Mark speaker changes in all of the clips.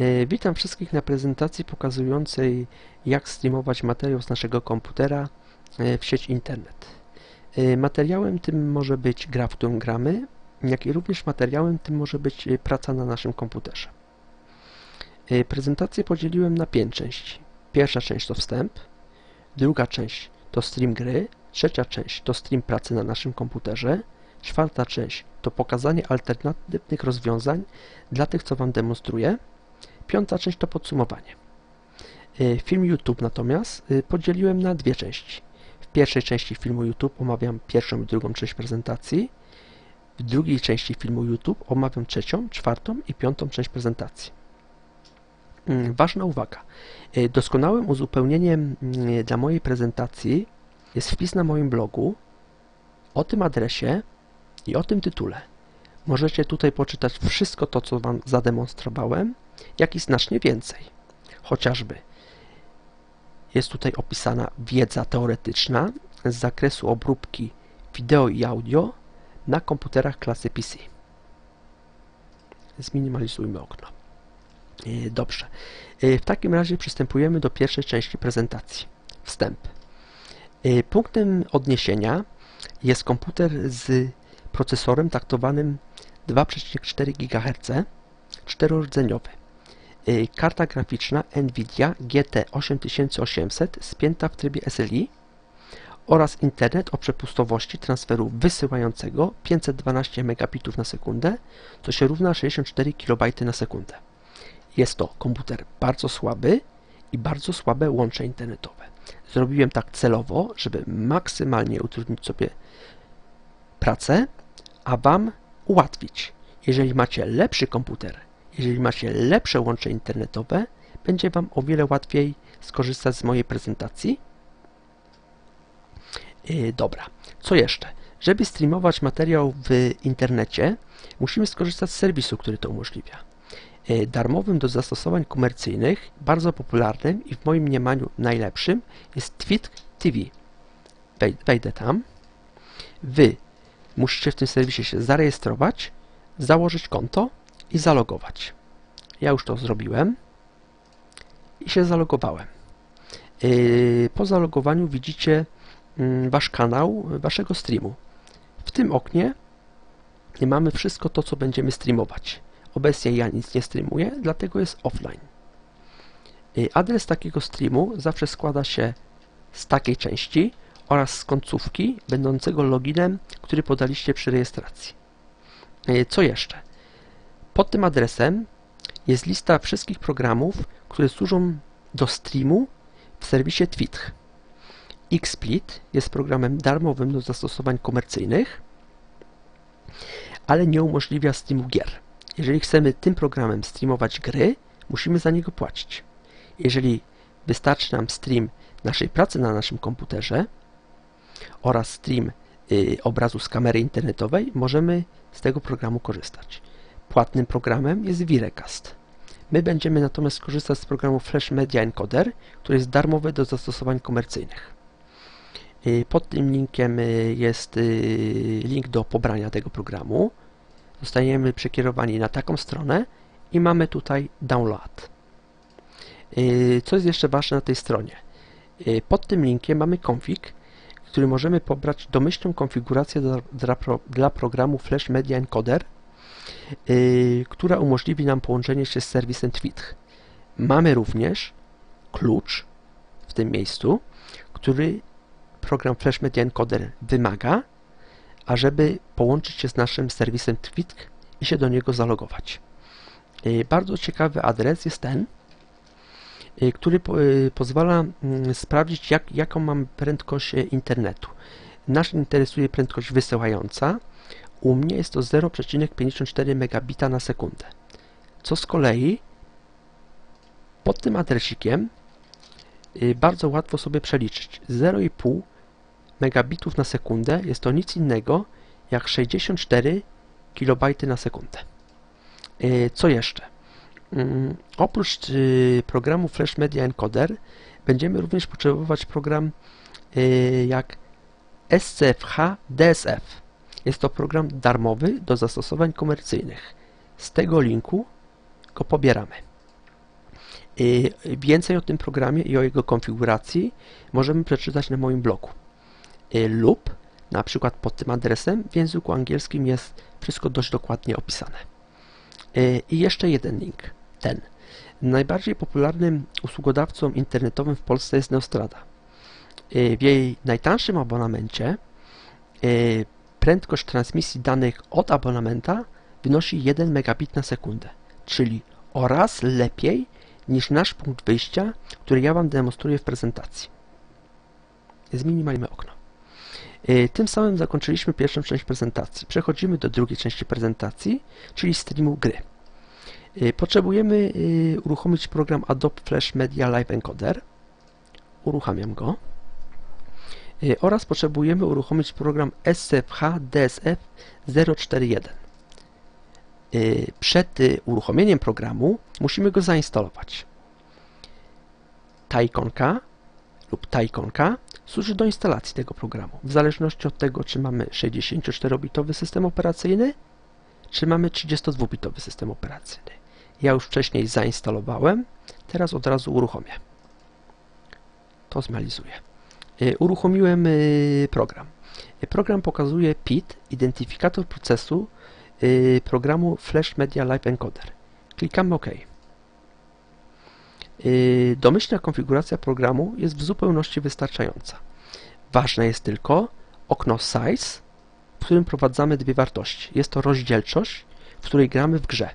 Speaker 1: E, Witam wszystkich na prezentacji pokazującej jak streamować materiał z naszego komputera e, w sieć internet. E, Materiałem tym może być gra, w którą gramy, jak i również materiałem tym może być praca na naszym komputerze. Prezentację podzieliłem na pięć części. Pierwsza część to wstęp, druga część to stream gry, trzecia część to stream pracy na naszym komputerze, czwarta część to pokazanie alternatywnych rozwiązań dla tych, co Wam demonstruję, Piąta część to podsumowanie. Y, Film YouTube natomiast y, podzieliłem na dwie części. W pierwszej części filmu YouTube omawiam pierwszą i drugą część prezentacji. W drugiej części filmu YouTube omawiam trzecią, czwartą i piątą część prezentacji. Mm, Ważna uwaga. Y, Doskonałym uzupełnieniem mm, dla mojej prezentacji jest wpis na moim blogu o tym adresie i o tym tytule. Możecie tutaj poczytać wszystko to, co Wam zademonstrowałem, jak i znacznie więcej. Chociażby jest tutaj opisana wiedza teoretyczna z zakresu obróbki wideo i audio na komputerach klasy PC. Zminimalizujmy okno. Yy, Dobrze. Yy, W takim razie przystępujemy do pierwszej części prezentacji. Wstęp. Yy, Punktem odniesienia jest komputer z procesorem taktowanym 2,4 GHz, czterordzeniowy. Y, Karta graficzna NVIDIA GT 8800 spięta w trybie SLI oraz internet o przepustowości transferu wysyłającego 512 megabitów na sekundę, co się równa 64 KB na sekundę. Jest to komputer bardzo słaby i bardzo słabe łącze internetowe. Zrobiłem tak celowo, żeby maksymalnie utrudnić sobie pracę, a Wam ułatwić. Jeżeli macie lepszy komputer, jeżeli macie lepsze łącze internetowe, będzie Wam o wiele łatwiej skorzystać z mojej prezentacji. Yy, dobra, co jeszcze? Żeby streamować materiał w internecie, musimy skorzystać z serwisu, który to umożliwia. Yy, Darmowym do zastosowań komercyjnych, bardzo popularnym i w moim mniemaniu najlepszym jest Twitch TV. Wej- Wejdę tam. Wy musicie w tym serwisie się zarejestrować, założyć konto i zalogować. Ja już to zrobiłem i się zalogowałem. Yy, Po zalogowaniu widzicie mm, Wasz kanał Waszego streamu. W tym oknie mamy wszystko to, co będziemy streamować. Obecnie ja nic nie streamuję, dlatego jest offline. Yy, Adres takiego streamu zawsze składa się z takiej części oraz z końcówki będącego loginem, który podaliście przy rejestracji. Yy, Co jeszcze? Pod tym adresem jest lista wszystkich programów, które służą do streamu w serwisie Twitch. XSplit jest programem darmowym do zastosowań komercyjnych, ale nie umożliwia streamu gier. Jeżeli chcemy tym programem streamować gry, musimy za niego płacić. Jeżeli wystarczy nam stream naszej pracy na naszym komputerze oraz stream y, obrazu z kamery internetowej, możemy z tego programu korzystać. Płatnym programem jest Wirecast. My będziemy natomiast korzystać z programu Flash Media Encoder, który jest darmowy do zastosowań komercyjnych. Y, Pod tym linkiem y, jest y, link do pobrania tego programu. Zostaniemy przekierowani na taką stronę i mamy tutaj download. Co jest jeszcze ważne na tej stronie? Pod tym linkiem mamy config, który możemy pobrać domyślną konfigurację dla, dla, pro, dla programu Flash Media Encoder, która umożliwi nam połączenie się z serwisem Twitch. Mamy również klucz w tym miejscu, który program Flash Media Encoder wymaga, ażeby połączyć się z naszym serwisem Twitch i się do niego zalogować. Y, Bardzo ciekawy adres jest ten, y, który po- y, pozwala mm, sprawdzić, jak, jaką mam prędkość e, internetu. Nas interesuje prędkość wysyłająca. U mnie jest to 0,54 megabita na sekundę. Co z kolei pod tym adresikiem y, bardzo łatwo sobie przeliczyć. 0,5 megabitów na sekundę jest to nic innego jak 64 kilobajty na sekundę. Y, Co jeszcze? Mm, Oprócz y, programu Flash Media Encoder będziemy również potrzebować program jak SCFH DSF. Jest to program darmowy do zastosowań komercyjnych. Z tego linku go pobieramy. Y, więcej o tym programie i o jego konfiguracji możemy przeczytać na moim blogu. Y, lub na przykład pod tym adresem w języku angielskim jest wszystko dość dokładnie opisane. Y, I jeszcze jeden link, ten. Najbardziej popularnym usługodawcą internetowym w Polsce jest Neostrada. W jej najtańszym abonamencie prędkość transmisji danych od abonamenta wynosi 1 megabit na sekundę, czyli o raz lepiej niż nasz punkt wyjścia, który ja Wam demonstruję w prezentacji. Zminimalizujmy okno. Y, tym samym zakończyliśmy pierwszą część prezentacji. Przechodzimy do drugiej części prezentacji, czyli streamu gry. Y, potrzebujemy y, uruchomić program Adobe Flash Media Live Encoder. Uruchamiam go. Oraz potrzebujemy uruchomić program SFH DSF 041. Y, przed y, uruchomieniem programu musimy go zainstalować. Ta ikonka lub ta ikonka służy do instalacji tego programu, w zależności od tego, czy mamy 64-bitowy system operacyjny, czy mamy 32-bitowy system operacyjny. Ja już wcześniej zainstalowałem, teraz od razu uruchomię. To zmalizuję. Y, uruchomiłem program. Program pokazuje PID, identyfikator procesu programu Flash Media Live Encoder. Klikamy OK. Domyślna konfiguracja programu jest w zupełności wystarczająca. Ważne jest tylko okno Size, w którym prowadzamy dwie wartości. Jest to rozdzielczość, w której gramy w grze.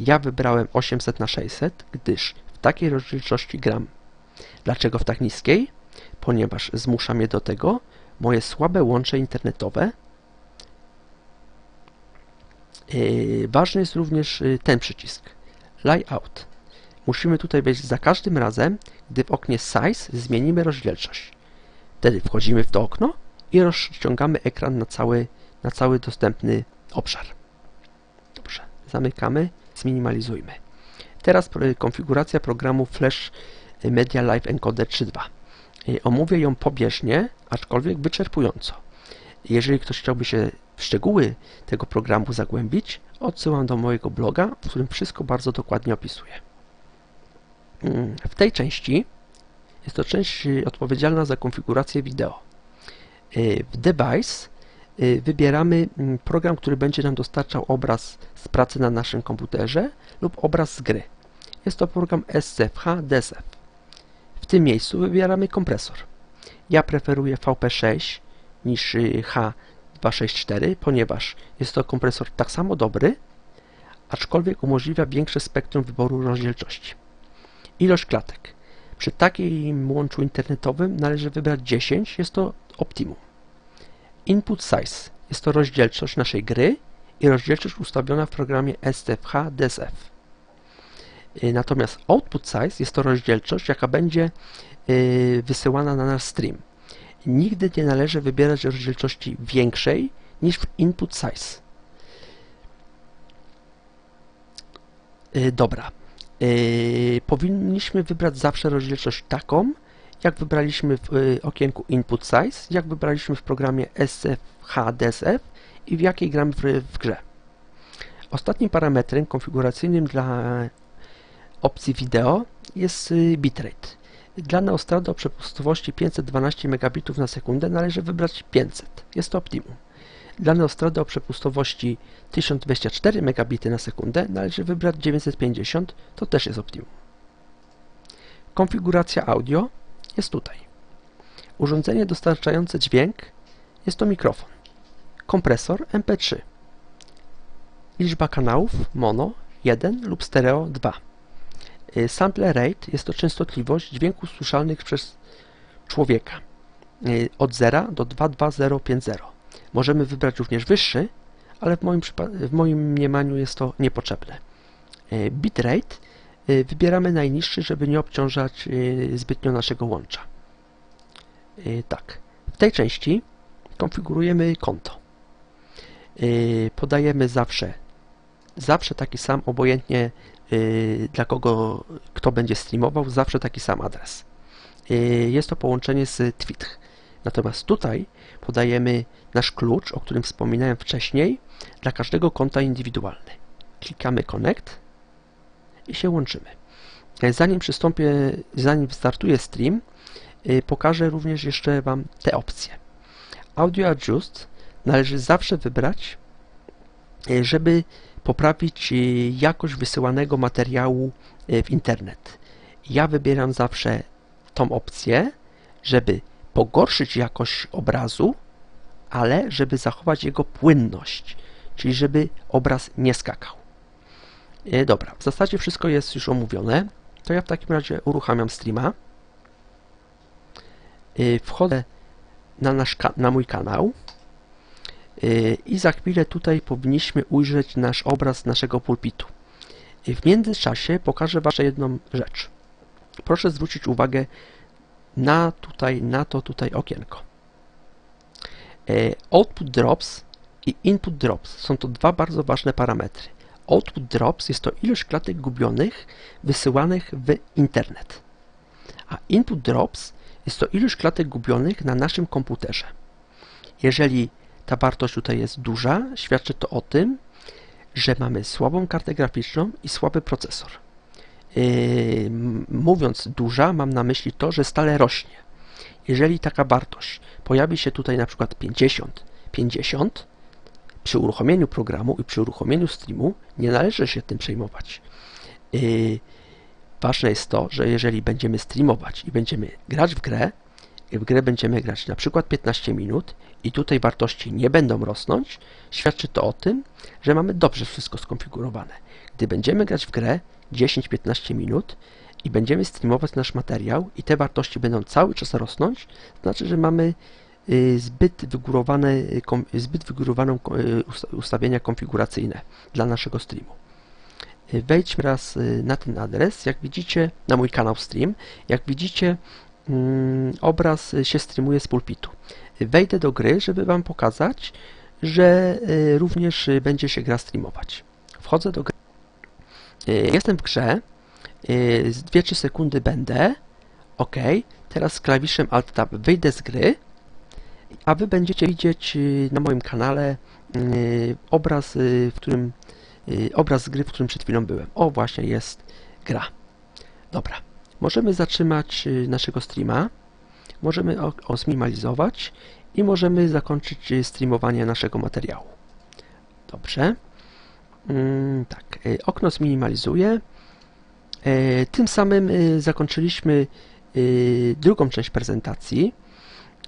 Speaker 1: Ja wybrałem 800 na 600, gdyż w takiej rozdzielczości gram. Dlaczego w tak niskiej? Ponieważ zmusza mnie do tego moje słabe łącze internetowe, Yy, ważny jest również yy, ten przycisk Layout. Musimy tutaj wejść za każdym razem, gdy w oknie Size zmienimy rozdzielczość. Wtedy wchodzimy w to okno i rozciągamy ekran na cały, na cały dostępny obszar. Dobrze, zamykamy, zminimalizujmy. Teraz konfiguracja programu Flash Media Live Encoder 3.2. Omówię ją pobieżnie, aczkolwiek wyczerpująco. Jeżeli ktoś chciałby się w szczegóły tego programu zagłębić, odsyłam do mojego bloga, w którym wszystko bardzo dokładnie opisuję. Mm, w tej części jest to część y, odpowiedzialna za konfigurację wideo. Y, w Device y, wybieramy mm, program, który będzie nam dostarczał obraz z pracy na naszym komputerze lub obraz z gry. Jest to program SCFH DSF. Tym miejscu wybieramy kompresor. Ja preferuję VP6 niż H 264, ponieważ jest to kompresor tak samo dobry, aczkolwiek umożliwia większe spektrum wyboru rozdzielczości. Ilość klatek. Przy takim łączu internetowym należy wybrać 10, jest to optimum. Input size jest to rozdzielczość naszej gry i rozdzielczość ustawiona w programie STFH DSF. Y, natomiast output size jest to rozdzielczość, jaka będzie y, wysyłana na nasz stream nigdy nie należy wybierać rozdzielczości większej niż w input size. Yy, dobra. Powinniśmy wybrać zawsze rozdzielczość taką, jak wybraliśmy w okienku input size, jak wybraliśmy w programie SFHDSF i w jakiej gramy w, w grze. Ostatnim parametrem konfiguracyjnym dla opcji wideo jest y, bitrate. Dla Neostrada o przepustowości 512 megabitów na sekundę należy wybrać 500. Jest to optimum. Dla Neostrada o przepustowości 1024 megabity na sekundę należy wybrać 950. To też jest optimum. Konfiguracja audio jest tutaj. Urządzenie dostarczające dźwięk jest to mikrofon. Kompresor MP3. Liczba kanałów mono 1 lub stereo 2. Y, sample rate jest to częstotliwość dźwięków słyszalnych przez człowieka y, od 0 do 22050. Możemy wybrać również wyższy, ale w moim, w moim mniemaniu jest to niepotrzebne. Y, bitrate wybieramy najniższy, żeby nie obciążać zbytnio naszego łącza. Tak, w tej części konfigurujemy konto. Podajemy zawsze, zawsze taki sam, obojętnie dla kogo, kto będzie streamował, zawsze taki sam adres. Y, jest to połączenie z Twitch. Natomiast tutaj podajemy nasz klucz, o którym wspominałem wcześniej, dla każdego konta indywidualny. Klikamy Connect i się łączymy. e, zanim przystąpię, zanim startuję stream, e, pokażę również jeszcze Wam te opcje. Audio Adjust należy zawsze wybrać, żeby poprawić jakość wysyłanego materiału w internet. Ja wybieram zawsze tą opcję, żeby pogorszyć jakość obrazu, ale żeby zachować jego płynność, czyli żeby obraz nie skakał. E, dobra, w zasadzie wszystko jest już omówione. To ja w takim razie uruchamiam streama. E, wchodzę na, nasz, na mój kanał e, i za chwilę tutaj powinniśmy ujrzeć nasz obraz naszego pulpitu. W międzyczasie pokażę Wam jedną rzecz. Proszę zwrócić uwagę na tutaj, na to tutaj okienko. Output drops i input drops są to dwa bardzo ważne parametry. Output drops jest to ilość klatek gubionych wysyłanych w internet, a input drops jest to ilość klatek gubionych na naszym komputerze. Jeżeli ta wartość tutaj jest duża, świadczy to o tym, że mamy słabą kartę graficzną i słaby procesor. Yy, mówiąc duża, mam na myśli to, że stale rośnie. Jeżeli taka wartość pojawi się tutaj na przykład 50, 50, przy uruchomieniu programu i przy uruchomieniu streamu nie należy się tym przejmować. Yy, ważne jest to, że jeżeli będziemy streamować i będziemy grać w grę, w grę będziemy grać na przykład 15 minut i tutaj wartości nie będą rosnąć, świadczy to o tym, że mamy dobrze wszystko skonfigurowane. Gdy będziemy grać w grę 10-15 minut i będziemy streamować nasz materiał i te wartości będą cały czas rosnąć, znaczy, że mamy Y, zbyt, wygórowane, y, zbyt y, ustawienia konfiguracyjne dla naszego streamu. Wejdźmy raz na ten adres. Jak widzicie, na mój kanał stream, jak widzicie, obraz się streamuje z pulpitu. Wejdę do gry, żeby Wam pokazać, że również będzie się gra streamować. Wchodzę do gry. Jestem w grze. Z 2-3 sekundy będę. OK. Teraz klawiszem Alt Tab wyjdę z gry a Wy będziecie widzieć y, na moim kanale y, obraz, y, w którym obraz gry, w którym przed chwilą byłem. O, właśnie jest gra. Dobra, możemy zatrzymać naszego streama, możemy o, zminimalizować i możemy zakończyć streamowanie naszego materiału. Dobrze. Mm, tak, okno zminimalizuję. Tym samym zakończyliśmy drugą część prezentacji.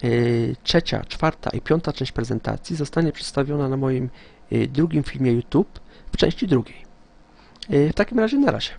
Speaker 1: Y, trzecia, czwarta i piąta część prezentacji zostanie przedstawiona na moim y, drugim filmie YouTube w części drugiej. Y, w takim razie na razie.